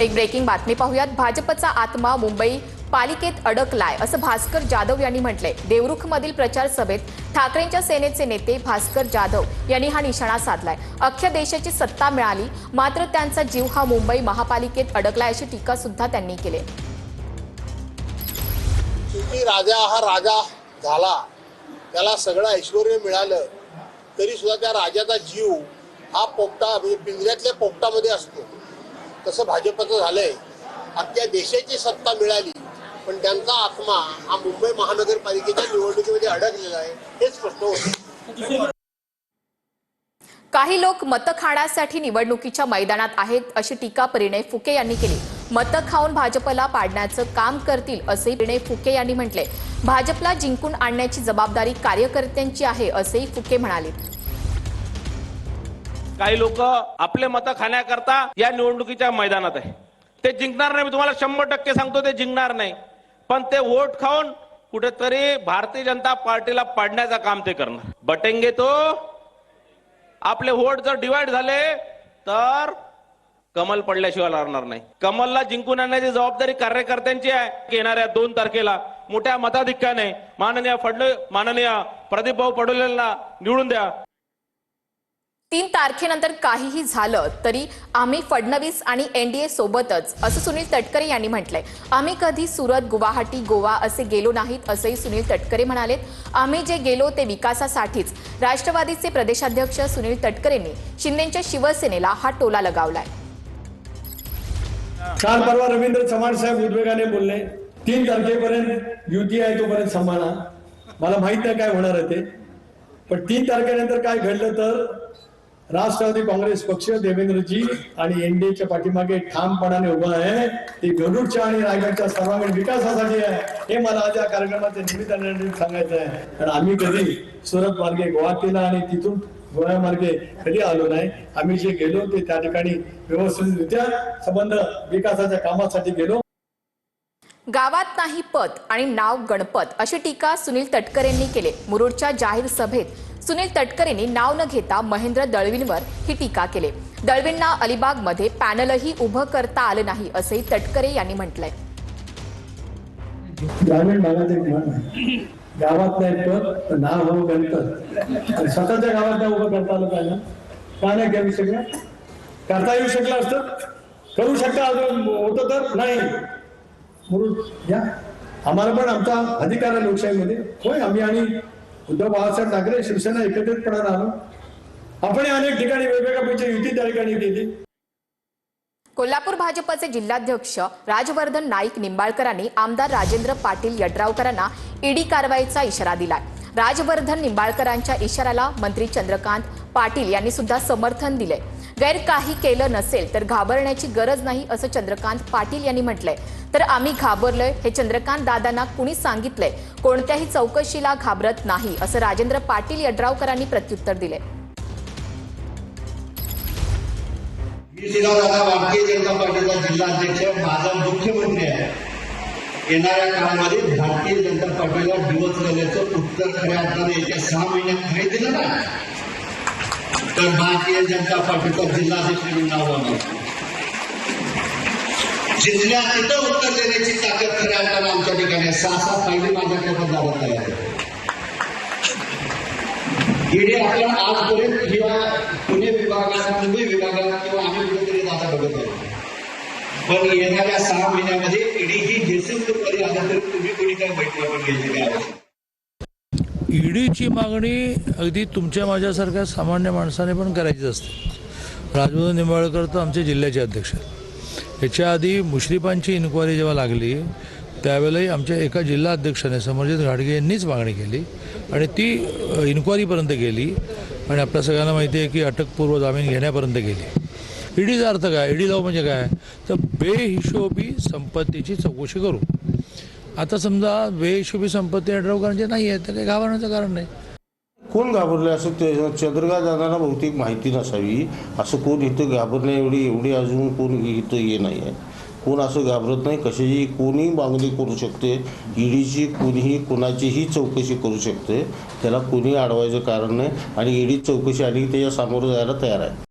एक ब्रेकिंग बातमी पाहूयात. भाजपचा आत्मा मुंबई पालिकेत अडकलाय असं भास्कर जाधव यांनी म्हटलंय. देवरुखमधील प्रचार सभेत ठाकरेंच्या सेनेचे नेते भास्कर जाधव यांनी हा निशाणा साधलाय. अख्ख्या देशाची सत्ता मिळाली मात्र त्यांचा जीव हा मुंबई महापालिकेत अडकलाय अशी टीका सुद्धा त्यांनी केली. राजा हा राजा झाला. त्याला सगळं ऐश्वर मिळालं. तरी सुद्धा त्या राजाचा जीव हा पोपटा म्हणजे पिंजऱ्यातल्या पोपटामध्ये असतो. तसं भाजपचं झालंय. अख्ख्या देशाची सत्ता मिळाली पण त्यांचा आत्मा हा मुंबई महानगरपालिकेच्या निवडणुकीमध्ये अडकलेला आहे हे स्पष्ट होतं. काही लोक मतं खाण्यासाठी निवडणुकीच्या मैदानात आहेत अशी टीका परिणय फुके यांनी केली. मतं खाऊन भाजपला पाडण्याचं काम करतील असंही परिणय फुके यांनी म्हटले भाजपला जिंकून आणण्याची जबाबदारी कार्यकर्त्यांची आहे असंही फुके म्हणाले. काही लोक आपले मतं खाण्याकरता या निवडणुकीच्या मैदानात आहे. ते जिंकणार नाही मी तुम्हाला शंभर टक्के सांगतो ते जिंकणार नाही. पण ते वोट खाऊन कुठेतरी भारतीय जनता पार्टीला पाडण्याचं काम ते करणार. बटेंगे तो आपले वोट जर डिवाइड झाले तर कमल पडल्याशिवाय राहणार नाही. कमलला जिंकून आणण्याची जबाबदारी कार्यकर्त्यांची आहे. की येणाऱ्या दोन तारखेला मोठ्या मताधिक्याने माननीय फडणवीस माननीय प्रदीप भाऊ पडोलेला निवडून द्या. तीन तारखेनंतर काहीही झालं तरी आम्ही फडणवीस आणि एनडीए सोबतच असं सुनील तटकरे यांनी म्हटलंय. आम्ही कधी सुरत गुवाहाटी गोवा असे गेलो नाहीत असंही सुनील तटकरे म्हणालेत. आम्ही जे गेलो ते विकासासाठीच. राष्ट्रवादीचे प्रदेशाध्यक्ष सुनील तटकरेंनी शिंदेच्या शिवसेनेला हा टोला लगावलाय. काल परवा रवींद्र चव्हाण साहेब उद्वेगाने बोलले तीन तारखेपर्यंत युती आहे तोपर्यंत सांभाळा. मला माहीत नाही काय होणार आहे ते. पण तीन तारखेनंतर काय घडलं तर राष्ट्रवादी काँग्रेस पक्ष देवेंद्रजी आणि एनडीएच्या पाठीमागे ठामपणाने उभा आहे. ती गरुडच्या आणि रायगडच्या सर्वांगीण विकासासाठी आहे. हे मला आज या कार्यक्रमाच्या निमित्ताने सांगायचं आहे. कारण आम्ही कधी सुरत मार्गे गुवाहाटीला आणि तिथून गोव्या मार्गे कधी आलो नाही. आम्ही जे गेलो ते त्या ठिकाणी व्यवस्थितरित्या संबंध विकासाच्या कामासाठी गेलो. गावात नाही पत आणि नाव गणपत अशी टीका सुनील तटकरेंनी केले. मुरुडच्या जाहीर सभेत सुनील तटकरेंनी नाव न घेता महेंद्र दळवींवर ही टीका केली. दळवींना अलिबागमध्ये पॅनलही उभं करता आलं नाही असंही तटकरे यांनी म्हटलंय. ग्रामीण भागात एक म्हण गावात नाही पद नाव हो गणपत. आणि स्वतःच्या गावात नाही उभं करता आलं पाहिजे. का नाही करू शकलं? करता येऊ शकलं असतं? करू शकता अजून? होतं तर? नाही. म्हणून या. आम्हाला पण आमचा अधिकार आहे लोकशाहीमध्ये. होय आम्ही आणि उद्धव बाळासाहेब ठाकरे शिवसेना एकत्रितपणानं आलो आपण अनेक ठिकाणी वेगवेगळ्या पैकी युती त्या ठिकाणी केली. कोल्हापूर भाजपचे जिल्हाध्यक्ष राजवर्धन नाईक निंबाळकरांनी आमदार राजेंद्र पाटील यड्रावकरांना ईडी कारवाईचा इशारा दिला राजवर्धन निंबाळकरांच्या इशाऱ्याला मंत्री चंद्रकांत पाटील यांनी सुद्धा समर्थन दिलंय. गैर काही केलं नसेल तर घाबरण्याची गरज नाही असं चंद्रकांत पाटील यांनी म्हटलंय. तर आम्ही घाबरलोय हे चंद्रकांत दादांना कुणी सांगितलंय? कोणत्याही चौकशीला घाबरत नाही असं राजेंद्र पाटील यड्रावकरांनी प्रत्युत्तर दिले मी दादा भारतीय जनता पार्टीचा जिल्हाध्यक्ष माझा म्हणणे आहे. येणाऱ्या काळामध्ये भारतीय जनता पार्टीला दिवस झाल्याचं उत्तर खऱ्या अर्थाने येत्या सहा महिन्यात खरे दिलं ना तर भारतीय जनता पार्टीचा जिल्हाध्यक्ष म्हणून नाव आणलं जिल्ह्या तिथं उत्तर देण्याची ताकद खऱ्या अर्थानं आमच्या ठिकाणी सहा सहा फायदे माझ्याकडे पण जावं तयार आहे ईडी आपण आजपर्यंत किंवा पुणे विभागात मुंबई विभागात किंवा आम्ही कुठेतरी दादा बघत आहोत पण येणाऱ्या सहा महिन्यामध्ये ईडी ही जयसिंगपूरमध्ये आलं तरी तुम्ही कोणी काय बैठक पण घ्यायची काय आवश्यक ईडीची मागणी अगदी तुमच्या माझ्यासारख्या सामान्य माणसाने पण करायची असते. राजवर्धन निंबाळकर तर आमचे जिल्ह्याचे अध्यक्ष याच्या आधी मुश्रीफांची इन्क्वायरी जेव्हा लागली त्यावेळेलाही आमच्या एका जिल्हा अध्यक्षाने समरजित घाडगे यांनीच मागणी केली आणि ती इन्क्वायरीपर्यंत गेली आणि आपल्या सगळ्यांना माहिती आहे की अटकपूर्व जामीन घेण्यापर्यंत गेली. ईडीचा अर्थ काय? ईडी लाव म्हणजे काय? तर बेहिशोबी संपत्तीची चौकशी करू. आता समजा बेहिशोबी संपत्ती अडरावकरांची नाही आहे तर काही घाबरण्याचं कारण नाही. कोण घाबरले असं ते? चंद्रकांत दादांना बहुतेक माहिती नसावी. असं कोण इथं घाबरणे एवढी एवढी अजून कोण इथं ये नाही आहे. कोण असं घाबरत नाही कशाची कोणी मागणी करू शकते. ईडीची कोणीही कोणाचीही चौकशी करू शकते. त्याला कोणी अडवायचं कारण नाही. आणि ईडी चौकशी आली की त्याच्या सामोरं जायला तयार आहे.